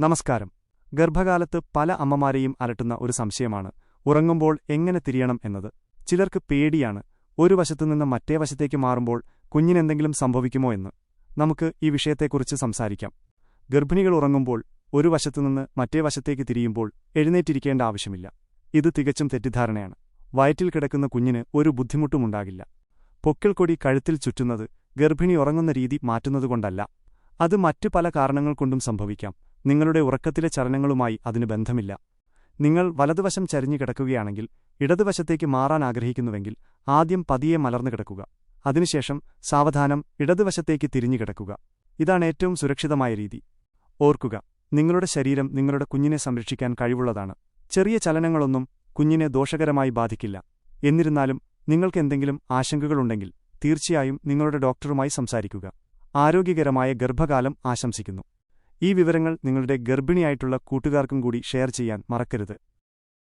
നമസ്കാരം. ഗർഭകാലത്ത് പല അമ്മമാരെയും അലട്ടുന്ന ഒരു സംശയമാണ്. ഉറങ്ങുമ്പോൾ എങ്ങനെ തിരിയണം എന്നത്. ചിലർക്ക് പേടിയാണ്. ഒരു വശത്തുനിന്ന് മറ്റേ വശത്തേക്ക് മാറുമ്പോൾ കുഞ്ഞിനെന്തെങ്കിലും സംഭവിക്കുമോ എന്ന്. നമുക്ക് ഈ വിഷയത്തെക്കുറിച്ച് സംസാരിക്കാം. ഗർഭിണികൾ ഉറങ്ങുമ്പോൾ ഒരു വശത്തുനിന്ന് മറ്റേ വശത്തേക്ക് തിരിയുമ്പോൾ എഴുന്നേറ്റിരിക്കേണ്ട ആവശ്യമില്ല. ഇത് തികച്ചും തെറ്റിദ്ധാരണയാണ്. വയറ്റിൽ കിടക്കുന്ന കുഞ്ഞിന് ഒരു ബുദ്ധിമുട്ടുമുണ്ടാകില്ല പൊക്കിൾക്കൊടി കഴുത്തിൽ ചുറ്റുന്നത് ഗർഭിണി ഉറങ്ങുന്ന രീതി മാറ്റുന്നതുകൊണ്ടല്ല. അത് മറ്റു പല കാരണങ്ങൾ കൊണ്ടും സംഭവിക്കാം. നിങ്ങളുടെ ഉറക്കത്തിലെ ചലനങ്ങളുമായി അതിന് ബന്ധമില്ല. നിങ്ങൾ വലതുവശം ചരിഞ്ഞു കിടക്കുകയാണെങ്കിൽ ഇടതുവശത്തേക്ക് മാറാൻ ആഗ്രഹിക്കുന്നുവെങ്കിൽ ആദ്യം പതിയെ മലർന്നു കിടക്കുക. അതിനുശേഷം സാവധാനം ഇടതുവശത്തേക്ക് തിരിഞ്ഞു കിടക്കുക. ഇതാണ് ഏറ്റവും സുരക്ഷിതമായ രീതി. ഓർക്കുക നിങ്ങളുടെ ശരീരം നിങ്ങളുടെ കുഞ്ഞിനെ സംരക്ഷിക്കാൻ കഴിവുള്ളതാണ്. ചെറിയ ചലനങ്ങളൊന്നും കുഞ്ഞിനെ ദോഷകരമായി ബാധിക്കില്ല. എന്നിരുന്നാലും നിങ്ങൾക്ക് നിങ്ങൾക്കെന്തെങ്കിലും ആശങ്കകളുണ്ടെങ്കിൽ തീർച്ചയായും നിങ്ങളുടെ ഡോക്ടറുമായി സംസാരിക്കുക. ആരോഗ്യകരമായ ഗർഭകാലം ആശംസിക്കുന്നു. ഈ വിവരങ്ങൾ നിങ്ങളുടെ ഗർഭിണിയായിട്ടുള്ള കൂട്ടുകാർക്കും കൂടി ഷെയർ ചെയ്യാൻ മറക്കരുത്